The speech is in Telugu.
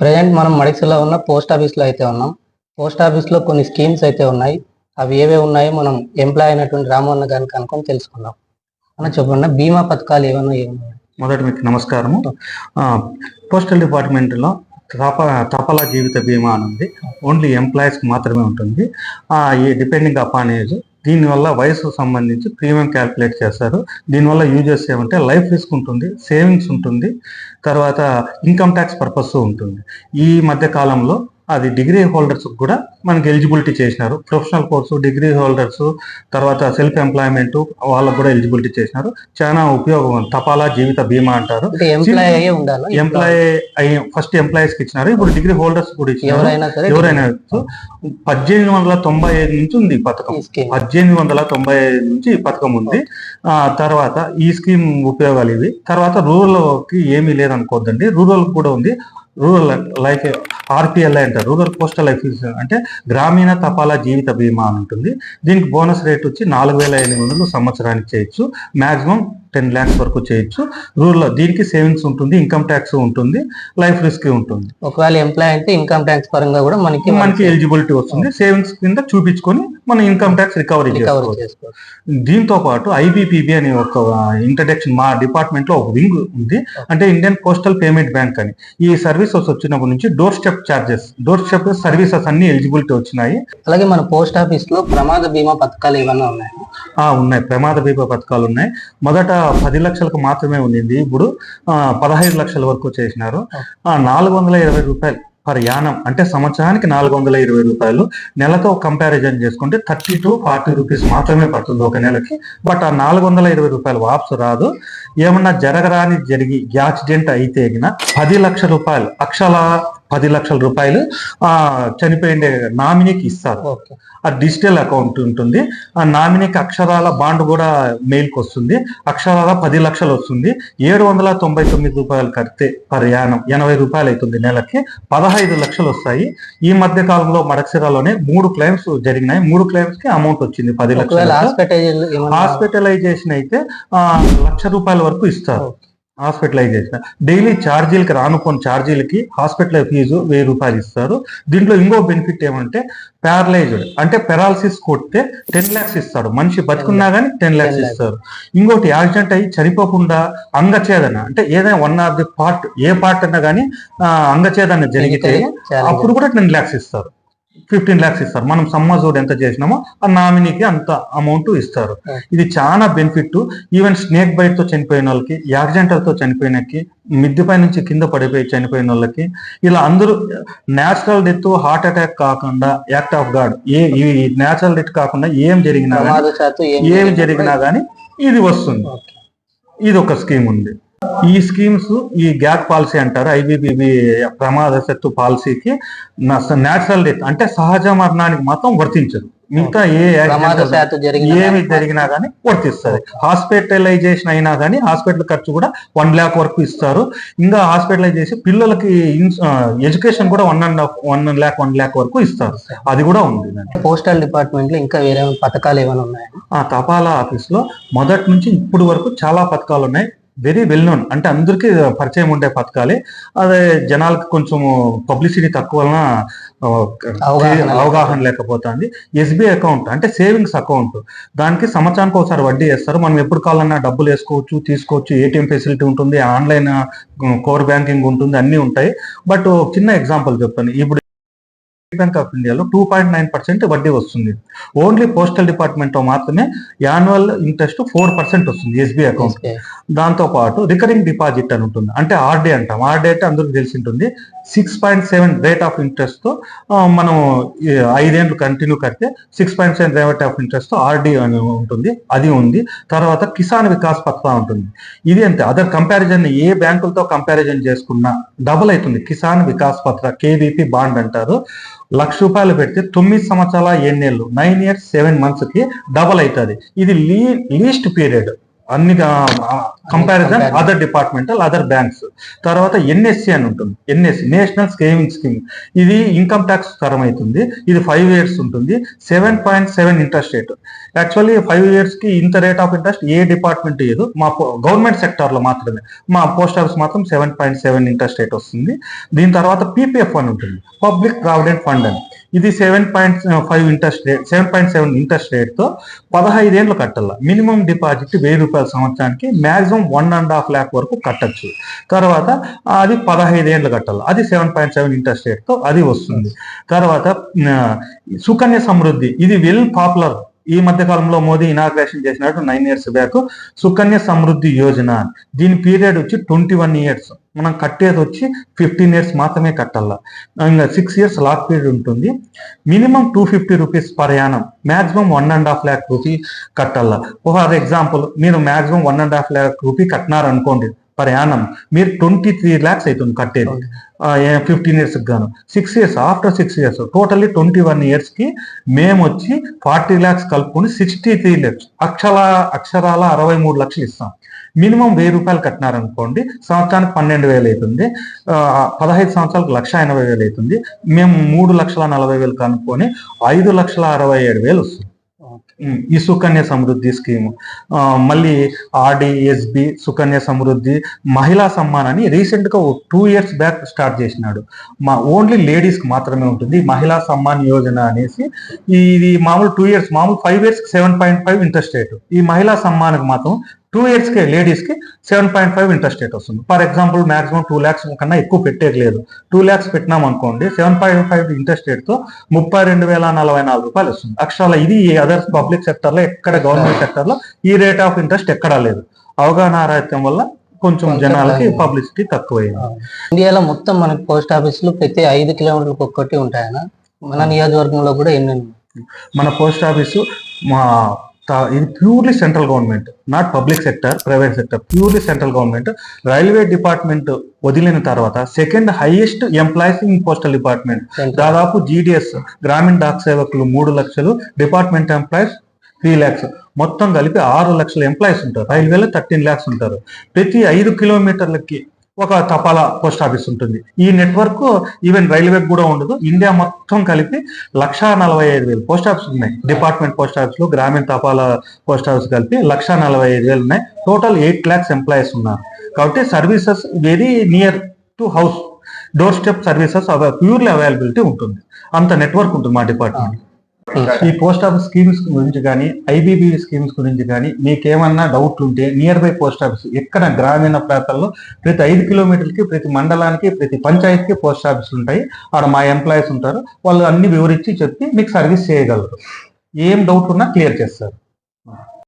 ప్రజెంట్ మనం మడిక్సిలో ఉన్న పోస్ట్ ఆఫీస్లో అయితే ఉన్నాం. పోస్ట్ ఆఫీస్లో కొన్ని స్కీమ్స్ అయితే ఉన్నాయి. అవి ఏవే ఉన్నాయో మనం ఎంప్లాయ్ అయినటువంటి రామన్న గారిని కనుక్కొని తెలుసుకుందాం. అన్న చెప్పండి బీమా పథకాలు ఏమైనా ఏమన్నా మొదటి మీకు నమస్కారము. పోస్టల్ డిపార్ట్మెంట్లో తప తపలా జీవిత బీమా అని ఉంది. ఓన్లీ ఎంప్లాయీస్కి మాత్రమే ఉంటుంది. ఈ డిపెండింగ్ అపాన్ ఏజ్ దీనివల్ల వయసు సంబంధించి ప్రీమియం క్యాల్కులేట్ చేస్తారు. దీనివల్ల యూజెస్ ఏమంటే లైఫ్ రిస్క్ ఉంటుంది సేవింగ్స్ ఉంటుంది తర్వాత ఇన్కమ్ ట్యాక్స్ పర్పస్ ఉంటుంది. ఈ మధ్య కాలంలో అది డిగ్రీ హోల్డర్స్ కూడా మనకి ఎలిజిబిలిటీ చేసినారు. ప్రొఫెషనల్ కోర్సు డిగ్రీ హోల్డర్స్ తర్వాత సెల్ఫ్ ఎంప్లాయ్మెంట్ వాళ్ళకు కూడా ఎలిజిబిలిటీ చేసినారు. చాలా ఉపయోగం. తపాలా జీవిత బీమా అంటారు. అంటే ఎంప్లాయ్ అయ్యే ఫస్ట్ ఎంప్లాయీస్కి ఇచ్చినారు. ఇప్పుడు డిగ్రీ హోల్డర్స్ కూడా ఇచ్చినారు. ఎవరైనా. పద్దెనిమిది వందల తొంభై ఐదు నుంచి ఉంది ఈ పథకం. పద్దెనిమిది వందల తొంభై ఐదు నుంచి ఈ పథకం ఉంది. ఆ తర్వాత ఈ స్కీమ్ ఉపయోగాలు ఇవి. తర్వాత రూరల్కి ఏమీ లేదనుకోవద్దండి రూరల్ కూడా ఉంది. రూరల్ లైఫ్ ఆర్పిఎల్ఐ అంటారు. రూరల్ పోస్టల్ లైఫ్ అంటే గ్రామీణ తపాలా జీవిత బీమా అని ఉంటుంది. దీనికి బోనస్ రేట్ వచ్చి నాలుగు వేల ఎనిమిది వందలు సంవత్సరానికి చేయొచ్చు. మాక్సిమం టెన్ ల్యాక్స్ వరకు చేయొచ్చు. రూరల్ దీనికి సేవింగ్స్ ఉంటుంది ఇన్కమ్ ట్యాక్స్ ఉంటుంది లైఫ్ రిస్క్ ఉంటుంది. ఒకవేళ ఎంప్లాయ్ అంటే ఇన్కమ్ ట్యాక్స్ పరంగా కూడా మనకి మనకి ఎలిజిబిలిటీ వస్తుంది. సేవింగ్స్ కింద చూపించుకొని మన ఇన్కమ్ ట్యాక్స్ రికవరీ చేసుకోవచ్చు. దీంతో పాటు ఐబిపిబి అనే ఒక ఇంట్రడక్షన్ మా డిపార్ట్మెంట్లో ఒక వింగ్ ఉంది. అంటే ఇండియన్ పోస్టల్ పేమెంట్ బ్యాంక్ అని. ఈ సర్వీసెస్ వచ్చినప్పటి నుంచి door step charges door step services అన్ని ఎలిజిబిలిటీ వచ్చినాయి. అలాగే మన పోస్ట్ ఆఫీస్లో ప్రమాద బీమా పథకాలు ఏమైనా ఉన్నాయి? ఆ ఉన్నాయి. ప్రమాద బీమా పథకాలు ఉన్నాయి. మొదట పది లక్షలకు మాత్రమే ఉండింది. ఇప్పుడు పదహైదు లక్షల వరకు చేసినారు. ఆ, నాలుగు వందల ఇరవై రూపాయలు పర్ యానం. అంటే సంవత్సరానికి నాలుగు వందల ఇరవై రూపాయలు. నెలతో కంపారిజన్ చేసుకుంటే థర్టీ టు ఫార్టీ రూపీస్ మాత్రమే పడుతుంది ఒక నెలకి. బట్ ఆ నాలుగు వందల ఇరవై రూపాయలు వాపసు రాదు. ఏమన్నా జరగరాని జరిగి యాక్సిడెంట్ అయితే పది లక్షల రూపాయలు అక్షల పది లక్షల రూపాయలు ఆ చనిపోయిన నామినీకి ఇస్తారు. ఆ డిజిటల్ అకౌంట్ ఉంటుంది. ఆ నామినీకి అక్షరాల బాండ్ కూడా మెయిల్కి వస్తుంది. అక్షరాల పది లక్షలు వస్తుంది. ఏడు వందల తొంభై తొమ్మిది రూపాయలు కడితే ప్రయాణం ఎనభై రూపాయలు అవుతుంది నెలకి. పదహైదు లక్షలు వస్తాయి. ఈ మధ్య కాలంలో మడక్సిరాలోనే మూడు క్లైమ్స్ జరిగినాయి. మూడు క్లైమ్స్కి అమౌంట్ వచ్చింది పది లక్షలు హాస్పిటలైజేషన్ అయితే ఆ, లక్ష రూపాయల వరకు ఇస్తారు. హాస్పిటలైజేషన్. డైలీ ఛార్జీలకి రానుకోని ఛార్జీలకి హాస్పిటల్ ఫీజు వెయ్యి రూపాయలు ఇస్తారు. దీంట్లో ఇంకో బెనిఫిట్ ఏమంటే ప్యారలైజ్డ్ అంటే పెరాలసిస్ కొడితే టెన్ లాక్స్ ఇస్తాడు మనిషి బతుకున్నా గానీ టెన్ లాక్స్ 10 lakhs. ఇస్తారు. ఇంకోటి యాక్సిడెంట్ అయ్యి చనిపోకుండా అంగఛేదన అంటే ఏదైనా one of the part a part అన్నా కానీ అంగఛేదన జరిగితే అప్పుడు కూడా టెన్ లాక్స్ ఇస్తారు. ఫిఫ్టీన్ లాక్స్ ఇస్తారు. మనం సమ్మజోడ్ ఎంత చేసినామో ఆ నామినీకి అంత అమౌంట్ ఇస్తారు. ఇది చాలా బెనిఫిట్ ఈవెన్ స్నేక్ బైట్తో చనిపోయిన వాళ్ళకి యాక్సిడెంటల్తో చనిపోయినకి మిద్దెపై నుంచి కింద పడిపోయి చనిపోయిన వాళ్ళకి ఇలా అందరూ నేచురల్ డెత్ హార్ట్ అటాక్ కాకుండా యాక్ట్ ఆఫ్ గాడ్ ఏ ఈ నేచురల్ డెత్ కాకుండా ఏం జరిగినా ఏం జరిగినా గానీ ఇది వస్తుంది. ఇది ఒక స్కీమ్ ఉంది. ఈ స్కీమ్స్ ఈ గ్యాప్ పాలసీ అంటారు ఐబిబిబి ప్రమాదశత్తు పాలసీకి నేచురల్ డెత్ అంటే సహజ మరణానికి మాత్రం వర్తించదు. మిగతా ఏ ఏమి జరిగినా గానీ వర్తిస్తుంది. హాస్పిటలైజేషన్ అయినా గానీ హాస్పిటల్ ఖర్చు కూడా వన్ ల్యాక్ వరకు ఇస్తారు. ఇంకా హాస్పిటలైజ్ చేసి పిల్లలకి ఎడ్యుకేషన్ కూడా one and half one lakh one lakh వరకు ఇస్తారు. అది కూడా ఉంది పోస్టల్ డిపార్ట్మెంట్లో ఇంకా వేరే పథకాలు ఏమైనా ఉన్నాయా? ఆ తపాలా ఆఫీస్లో మొదటి నుంచి ఇప్పుడు వరకు చాలా పథకాలు ఉన్నాయి. Very well known. అంటే అందరికీ పరిచయం ఉండే పథకాలే. అదే జనాలకు కొంచెం పబ్లిసిటీ తక్కువ వలన అవగాహన లేకపోతుంది. ఎస్బీఐ అకౌంట్ అంటే సేవింగ్స్ అకౌంట్. దానికి సంవత్సరానికి ఒకసారి వడ్డీ వేస్తారు. మనం ఎప్పుడు కావాలన్నా డబ్బులు వేసుకోవచ్చు తీసుకోవచ్చు ఏటీఎం ఫెసిలిటీ ఉంటుంది ఆన్లైన్ కోర్ బ్యాంకింగ్ ఉంటుంది అన్ని ఉంటాయి. బట్ చిన్న ఎగ్జాంపుల్ చెప్తాను. ఇప్పుడు బ్యాంక్ ఆఫ్ ఇండియాలో టూ పాయింట్ నైన్ పర్సెంట్ వడ్డీ వస్తుంది. ఓన్లీ పోస్టల్ డిపార్ట్మెంట్లో మాత్రమే యాన్యువల్ ఇంట్రెస్ట్ ఫోర్ పర్సెంట్ వస్తుంది ఎస్బీఐ అకౌంట్. దాంతో పాటు రికరింగ్ డిపాజిట్ అని ఉంటుంది. అంటే ఆర్డీ అంటాం. ఆర్డీ అంటే అందరికి తెలిసి ఉంటుంది. Six point seven rate of ఇంట్రెస్ట్తో మనం ఐదేండ్లు కంటిన్యూ కడితే six point seven rate of ఇంట్రెస్ట్తో ఆర్డీ అని ఉంటుంది. అది ఉంది. తర్వాత కిసాన్ వికాస్ పత్ర ఉంటుంది. ఇది అంతే అదర్ కంపారిజన్ ఏ బ్యాంకులతో కంపారిజన్ చేసుకున్నా డబుల్ అవుతుంది. కిసాన్ వికాస్ పత్ర కేవీపీ బాండ్ అంటారు. లక్ష రూపాయలు పెడితే తొమ్మిది సంవత్సరాల ఎన్నేళ్ళు నైన్ ఇయర్స్ సెవెన్ మంత్స్కి డబల్ అవుతుంది. ఇది లీ లీస్ట్ పీరియడ్. అన్ని comparison. Other departmental other banks తర్వాత ఎన్ఎస్సి అని ఉంటుంది. ఎన్ఎస్సి నేషనల్ సేవింగ్ స్కీమ్ ఇది ఇన్కమ్ ట్యాక్స్ తరం అవుతుంది. ఇది ఫైవ్ ఇయర్స్ ఉంటుంది. Seven point seven interest rate actually five ఇయర్స్కి ఇంత రేట్ ఆఫ్ ఇంట్రెస్ట్ ఏ డిపార్ట్మెంట్ ఇయ్యదు మా గవర్నమెంట్ సెక్టర్లో మాత్రమే. మా పోస్ట్ ఆఫీస్ మాత్రం seven point seven interest rate వస్తుంది. దీని తర్వాత పీపీఎఫ్ అని ఉంటుంది. పబ్లిక్ ప్రావిడెంట్ ఫండ్ అని. ఇది seven point five interest rate seven point seven interest రేట్తో పదహైదేళ్ళు కట్టాల. మినిమం డిపాజిట్ వెయ్యి రూపాయల సంవత్సరానికి maximum one and half lakh వరకు కట్టచ్చు. తర్వాత అది పదహైదు ఏళ్ళు కట్టాలి. అది సెవెన్ పాయింట్ సెవెన్ ఇంట్రెస్ట్ రేట్తో అది వస్తుంది. తర్వాత సుకన్య సమృద్ధి. ఇది వెల్ పాపులర్ ఈ మధ్య కాలంలో మోదీ ఇనాగ్రేషన్ చేసినట్టు nine years back Sukanya Samriddhi Yojana. దీని పీరియడ్ వచ్చి ట్వంటీ వన్ ఇయర్స్ మనం కట్టేది వచ్చి ఫిఫ్టీన్ ఇయర్స్ మాత్రమే కట్టాల. ఇంకా సిక్స్ ఇయర్స్ లాక్ పీరియడ్ ఉంటుంది. Minimum two fifty rupees per annum maximum one and half lakh rupee కట్టాల. ఫర్ ఎగ్జాంపుల్ మీరు maximum one and half lakh rupee కట్టినారనుకోండి. Per annum మీరు ట్వంటీ త్రీ ల్యాక్స్ అవుతుంది కట్టేది ఫిఫ్టీన్ ఇయర్స్ గాను. Six years after six years totally twenty one ఇయర్స్కి మేము వచ్చి ఫార్టీ ల్యాక్స్ కలుపుకొని సిక్స్టీ త్రీ ల్యాక్స్ అక్షర అక్షరాల అరవై మూడు లక్షలు ఇస్తాం. మినిమం వెయ్యి రూపాయలు కట్టినారనుకోండి సంవత్సరానికి పన్నెండు వేలు అవుతుంది. పదహైదు సంవత్సరాలకు లక్ష ఎనభై వేలు అవుతుంది. మేము మూడు లక్షల నలభై వేలు కనుక్కొని ఐదు లక్షల అరవై ఏడు వేలు వస్తుంది. ఈ సుకన్య సమృద్ధి స్కీమ్. మళ్ళీ ఆర్డిఎస్బి సుకన్య సమృద్ధి మహిళా సమ్మాన్ అని రీసెంట్గా టూ ఇయర్స్ బ్యాక్ స్టార్ట్ చేసినాడు. మా ఓన్లీ లేడీస్కి మాత్రమే ఉంటుంది. మహిళా సమ్మాన్ యోజన అనేసి ఇది మామూలు టూ ఇయర్స్ మామూలు five years seven point five interest rate. ఈ మహిళా సమ్మాన్కి మాత్రం టూ ఇయర్స్కి లేడీస్కి seven point five interest rate వస్తుంది. For example maximum two lakhs కన్నా ఎక్కువ పెట్టేది లేదు. టూ ల్యాక్స్ పెట్టినాం అనుకోండి సెవెన్ పాయింట్ ఫైవ్ ఇంట్రెస్ట్ రేట్తో ముప్పై రెండు వేల నలభై నాలుగు రూపాయలు వస్తుంది. అక్షరాల ఇది అదర్స్ పబ్లిక్ సెక్టర్లో ఎక్కడ గవర్నమెంట్ సెక్టర్లో ఈ రేట్ ఆఫ్ ఇంట్రెస్ట్ ఎక్కడా లేదు. అవగాహన రాహిత్యం వల్ల కొంచెం జనాలకి. పబ్లిసిటీ తక్కువైంది. ఇండియాలో మొత్తం మనకి పోస్ట్ ఆఫీసులు ప్రతి ఐదు కిలోమీటర్లకు ఒక్కటి ఉంటాయన మన నియోజకవర్గంలో కూడా ఎన్ని? మన పోస్ట్ ఆఫీసు మా ఇది purely central government not public sector private sector purely central government railway department వదిలిన తర్వాత second highest employees in postal department. దాదాపు జీడిఎస్ గ్రామీణ డాక్ సేవకులు మూడు లక్షలు డిపార్ట్మెంట్ ఎంప్లాయీస్ త్రీ ల్యాక్స్ మొత్తం కలిపి ఆరు లక్షల ఎంప్లాయీస్ ఉంటారు. రైల్వేలో థర్టీన్ ల్యాక్స్ ఉంటారు. ప్రతి ఐదు కిలోమీటర్లకి ఒక తపాలా పోస్ట్ ఆఫీస్ ఉంటుంది. ఈ నెట్వర్క్ ఈవెన్ రైల్వే కూడా ఉండదు. ఇండియా మొత్తం కలిపి లక్షా నలభై ఐదు వేలు పోస్ట్ ఆఫీస్ ఉన్నాయి. డిపార్ట్మెంట్ పోస్ట్ ఆఫీసులు గ్రామీణ తపాలా పోస్ట్ ఆఫీస్ కలిపి లక్షా నలభై ఐదు వేలు ఉన్నాయి. టోటల్ ఎయిట్ ల్యాక్స్ ఎంప్లాయీస్ ఉన్నారు. కాబట్టి services very near to house door step services purely availability ఉంటుంది. అంత నెట్వర్క్ ఉంటుంది మా డిపార్ట్మెంట్. ఈ పోస్ట్ ఆఫీస్ స్కీమ్స్ గురించి కానీ ఐబీబీ స్కీమ్స్ గురించి కానీ మీకేమన్నా డౌట్లు ఉంటే నియర్ బై పోస్ట్ ఆఫీస్ ఎక్కడ గ్రామీణ ప్రాంతాల్లో ప్రతి ఐదు కిలోమీటర్లకి ప్రతి మండలానికి ప్రతి పంచాయతీకి పోస్ట్ ఆఫీసులు ఉంటాయి ఆడ మా ఎంప్లాయీస్ ఉంటారు. వాళ్ళు అన్ని వివరించి చెప్పి మీకు సర్వీస్ చేయగలరు. ఏం డౌట్ ఉన్నా క్లియర్ చేస్తారు.